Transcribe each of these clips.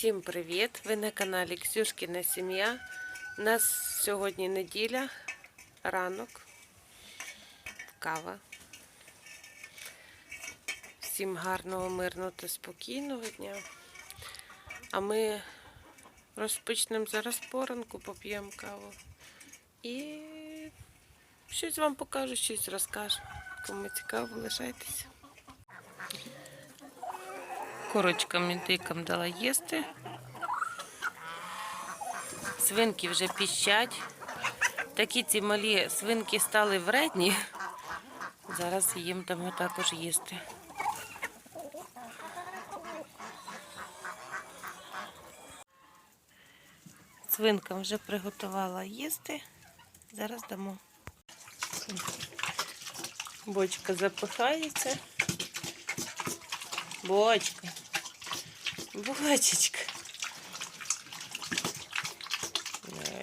Всім привіт! Ви на каналі Ксюшкіна Сім'я. У нас сьогодні неділя, ранок, кава. Всім гарного, мирного та спокійного дня. А ми розпочнемо зараз поранку, поп'ємо каву. І щось вам покажу, щось розкажу. Кому цікаво, лишайтеся. Курочкам і дикам дала їсти. Свинки вже піщать. Такі ці малі свинки стали вредні. Зараз їм дамо також їсти. Свинкам вже приготувала їсти. Зараз дамо. Бочка запихається. Бочка. Бочечка.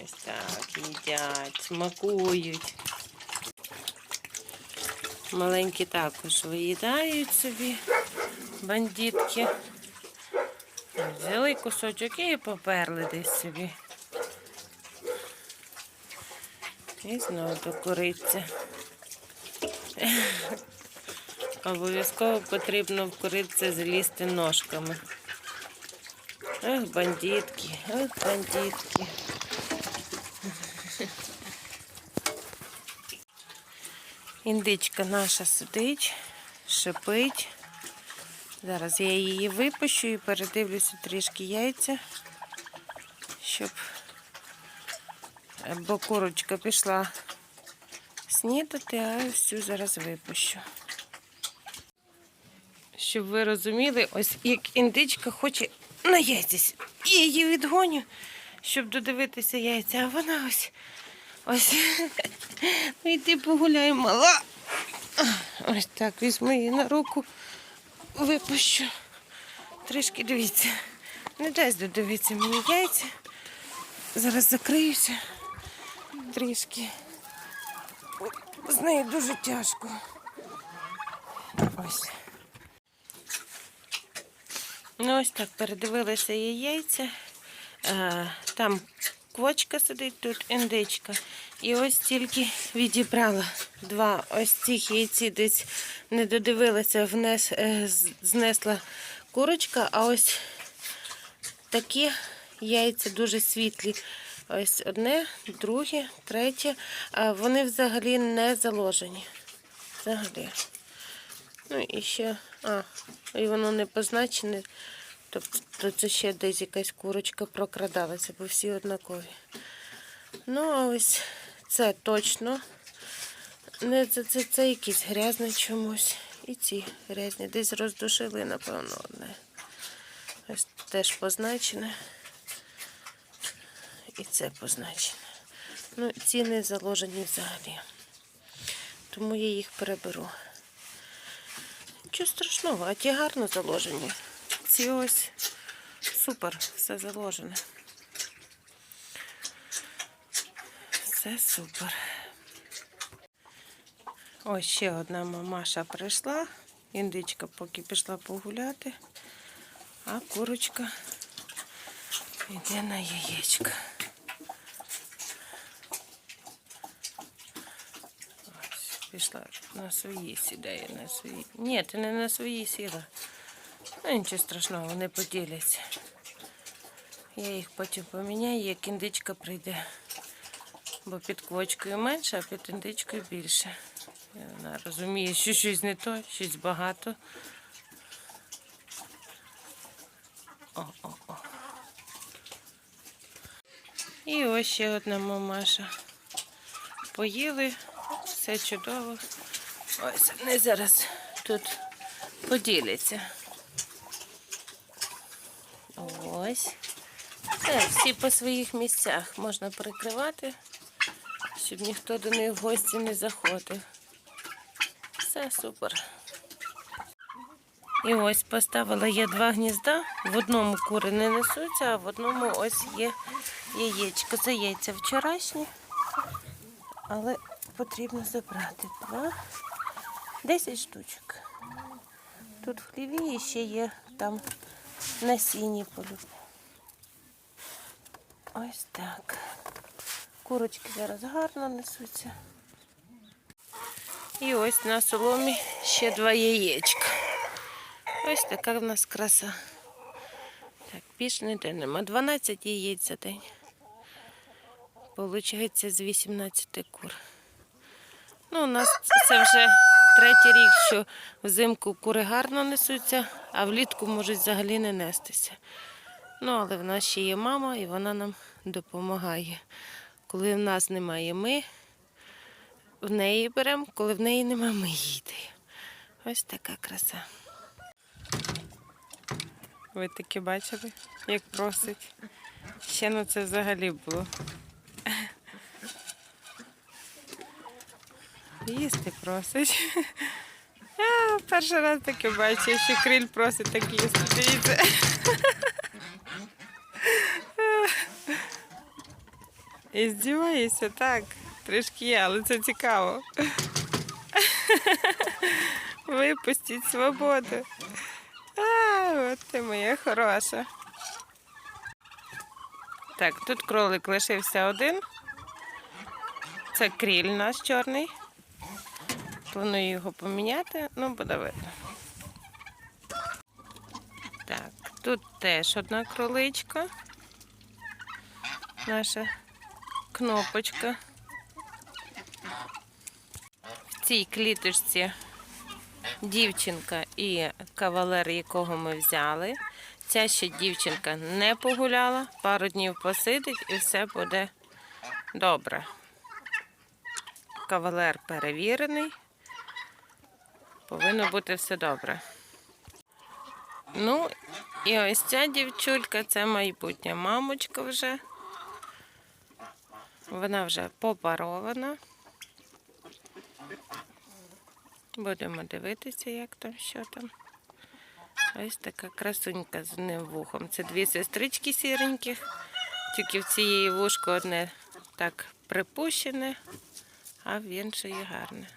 Ось так їдять, смакують. Маленькі також виїдають собі бандитки. Взяли кусочок і поперли десь собі. І знову докориться. Обов'язково потрібно в кориця залізти ножками. Ах, бандитки, ах, бандитки. Індичка наша сидить, шипить. Зараз я її випущу і передивлюся трішки яйця, щоб бо курочка пішла снідати, а цю зараз випущу. Щоб ви розуміли, ось як індичка хоче на яйця. І її відгоню, щоб додивитися яйця. А вона ось ось. Ну йди погуляй, мала. Ось так візьму її на руку, випущу. Трішки дивіться. Не дасть додивитися мені яйця. Зараз закриюся трішки. З нею дуже тяжко. Ось. Ну, ось так, передивилися її яйця. Е, Там квочка сидить, тут індичка. І ось тільки відібрала два ось цих яйці десь не додивилася, внес, е, знесла курочка, а ось такі яйця дуже світлі. Ось одне, друге, третє. Вони взагалі не заложені. Взагалі. Ну і ще, а, і воно не позначене. Тобто це ще десь якась курочка прокрадалася, бо всі однакові. Ну, а ось це точно. Не це, це, це якісь грязне чомусь. І ці грязні. Десь роздушили, напевно, одне. Ось теж позначене. І це позначене. Ну, ці не заложені взагалі. Тому я їх переберу. Нічого страшного, а ті гарно заложені. Ці ось супер, все заложене. Все супер. Ось ще одна мамаша прийшла. Індичка поки пішла погуляти, а курочка йде на яєчко. Пішла на свої сідає, на свої. Ні, ти не на свої сіла. Ну, нічого страшного, вони поділяться. Я їх потім поміняю, як індичка прийде. Бо під квочкою менше, а під індичкою більше. І Вона розуміє, що щось не то, щось багато. О, о, о. І ось ще одна мамаша. Поїли, все чудово. Ось вони зараз тут поділяться. Ось. Все, всі по своїх місцях можна прикривати, щоб ніхто до них в гості не заходив. Все супер. І ось поставила я два гнізда. В одному кури не несуться, а в одному ось є яєчко. Це яйця вчорашні, але потрібно забрати два. Десять штучок. Тут в хліві ще є там насінні полюб. Ось так. Курочки зараз гарно несуться. І ось на соломі ще два яєчка. Ось така в нас краса. Так, більш ніде нема. 12 яєць за день. Получається з 18 кур. Ну, у нас це вже третій рік, що взимку кури гарно несуться, а влітку можуть взагалі не нестися. Ну, але в нас ще є мама, і вона нам допомагає. Коли в нас немає, ми в неї беремо, коли в неї немає, ми даємо. Ось така краса. Ви таки бачили, як просить. Ще ну це взагалі було. Їсти просить. А, перший раз таке бачу, що криль просить так їсти. Дивіться. І здіваюся, так. Трішки є, але це цікаво. Випустіть свободу. А, от ти моя хороша. Так, тут кролик лишився один. Це кріль наш чорний. Планую його поміняти, ну буде. Так, тут теж одна кроличка. Наша кнопочка. В цій кліточці дівчинка і кавалер, якого ми взяли. Ця ще дівчинка не погуляла, пару днів посидить і все буде добре. Кавалер перевірений. Повинно бути все добре. Ну, і ось ця дівчулька це майбутня мамочка вже. Вона вже попарована. Будемо дивитися, як там, що там. Ось така красунька з одним вухом. Це дві сестрички сіреньких, тільки в цієї вушко одне так припущене, а в іншої гарне.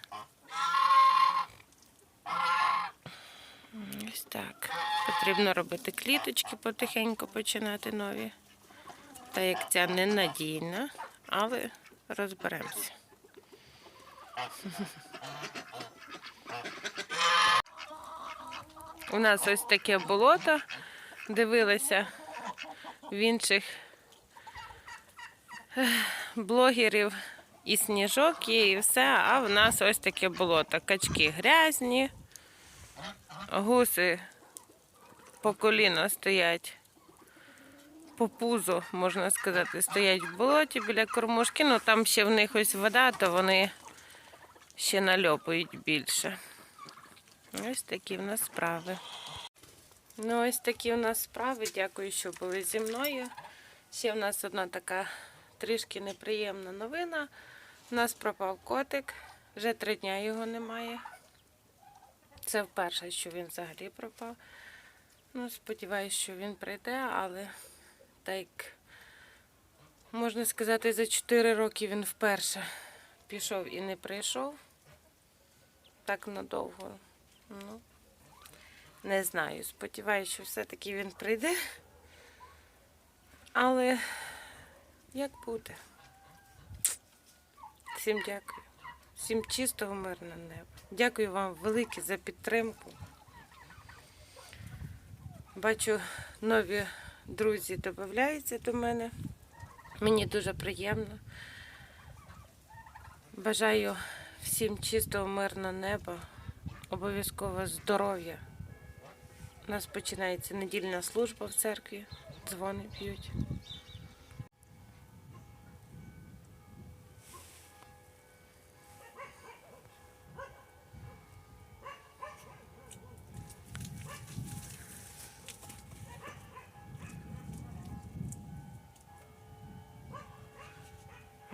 Ось так. Потрібно робити кліточки, потихеньку починати нові. Та як ця ненадійна, але розберемося. У нас ось таке болото. Дивилася в інших блогерів і сніжок і все, а в нас ось таке болото. Качки грязні, гуси по коліно стоять, по пузо, можна сказати, стоять в болоті біля кормушки. Ну там ще в них ось вода, то вони ще нальопують більше. Ось такі в нас справи. Ну, ось такі в нас справи. Дякую, що були зі мною. Ще в нас одна така трішки неприємна новина. У нас пропав котик. Вже три дня його немає. Це вперше, що він взагалі пропав. Ну, сподіваюся, що він прийде, але так можна сказати, за 4 роки він вперше пішов і не прийшов. Так надовго. Ну, не знаю. Сподіваюся, що все-таки він прийде. Але як буде? Всім дякую. Всім чистого мирного неба. Дякую вам велике за підтримку. Бачу, нові друзі додаються до мене. Мені дуже приємно. Бажаю всім чистого мирного неба, обов'язково здоров'я. У нас починається недільна служба в церкві, дзвони б'ють.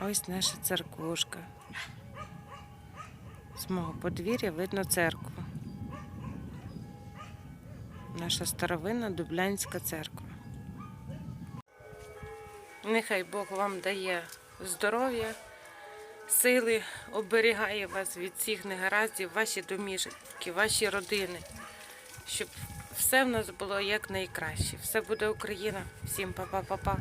Ось наша церквушка. З мого подвір'я видно церкву. Наша старовинна Дублянська церква. Нехай Бог вам дає здоров'я, сили, оберігає вас від всіх негараздів, ваші домішки, ваші родини, щоб все в нас було як найкраще. Все буде Україна. Всім па-па-па-па.